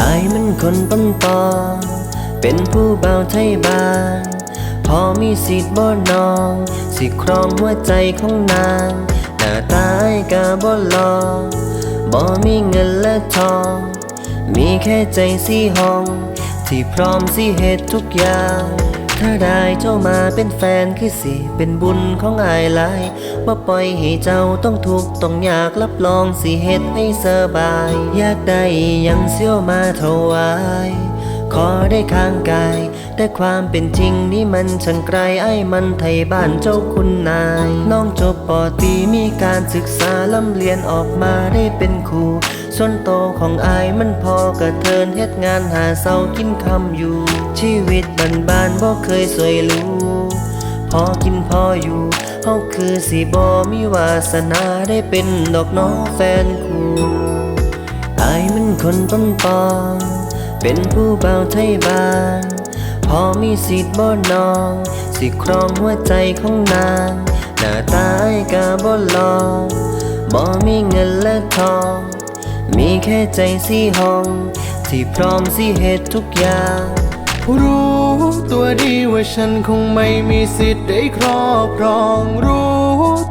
อายมันคนต้นตอ เป็นผู้เบาไทยบางพอมีสิทธิ์บ่นอง สิครองหัวใจของนาง หน้าตาอยกาบ่ลองบ่มีเงินและทอง มีแค่ใจสีห้อง ที่พร้อมสิเหตุทุกอย่าง ถ้าได้เจ้ามาเป็นแฟนคือสิ เป็นบุญของอายหลายว่าปล่อยให้เจ้าต้องทุกข์ต้องอยากรับรองสิเหตุให้สบาย อยากได้ยังเสี้ยวมาถวายขอได้ข้างกาย แต่ความเป็นจริงนี่มันช่างไกลไอ้มันไทยบ้านเจ้าคุณนาย น้องจบปอตีมีการศึกษาล่ำเรียนออกมาได้เป็นครู ส่วนโตของอายมันพอกระเทินเฮ็ดงานหาเศร้ากินคำอยู่ ชีวิตบ้านบ้านบ่เคยสวยหรูพอกินพออยู่เฮาคือสิบ่มีวาสนาได้เป็นดอกน้องแฟนคู่อายมันคนต้นปอเป็นผู้เบาไทยบานพอมีสิทธิ์บ่นอง สิครองหัวใจของนาง หน้าตายกะบ่ลองบ่มีเงินและทอง มีแค่ใจสีห้อง ที่พร้อมสิเหตุทุกอย่าง รู้ตัวดีว่าฉันคงไม่มีสิทธิ์ได้ครอบครอง รู้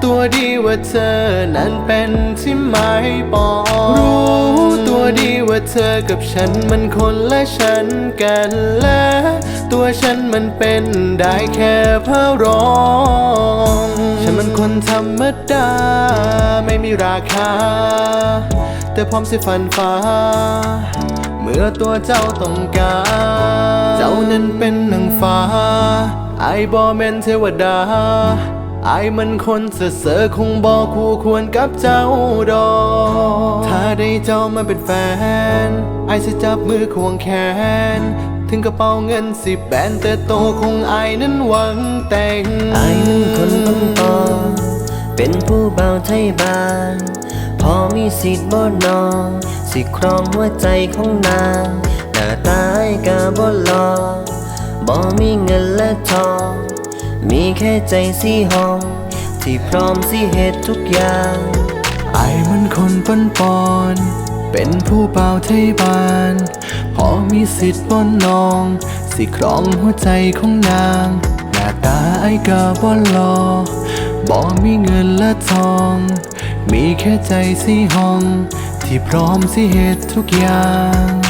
ตัวดีว่าเธอนั้นเป็นที่หมายปองรู้ตัวดีว่าเธอกับฉันมันคนและฉันกันและ ตัวฉันมันเป็นได้แค่พระรอง คนธรรมดา ไม่มีราคา แต่พร้อมสิฟันฟ้า เมื่อตัวเจ้าต้องการ เจ้านั้นเป็นนางฟ้า ไอ้บอแมนเทวดา ไอมันคนเสอเสอคงบอคู่ควรกับเจ้าดอก ถ้าได้เจ้ามาเป็นแฟน ไอจะจับมือควงแขน ถึงกระเป๋าเงินสิบแบนแต่โตคงไอ้นั้นหวังแต่งอายมันคนต้นตอเป็นผู้เบาไทยบ้าน พอมีสิทธิ์บ่นองสิครองหัวใจของนางหน้าตายกะบ่ลอบ่มีเงินและทองมีแค่ใจสีห้อง ที่พร้อมสิเหตุทุกอย่างไอ้มันคนปนปอน เป็นผู้เป่าไทยบาน พอมีสิทธิ์บนนอง สิครองหัวใจของนาง หน้าตาไอ้กะบ่รอบ่มีเงินและทอง มีแค่ใจสีห้อง ที่พร้อมสิเหตุทุกอย่าง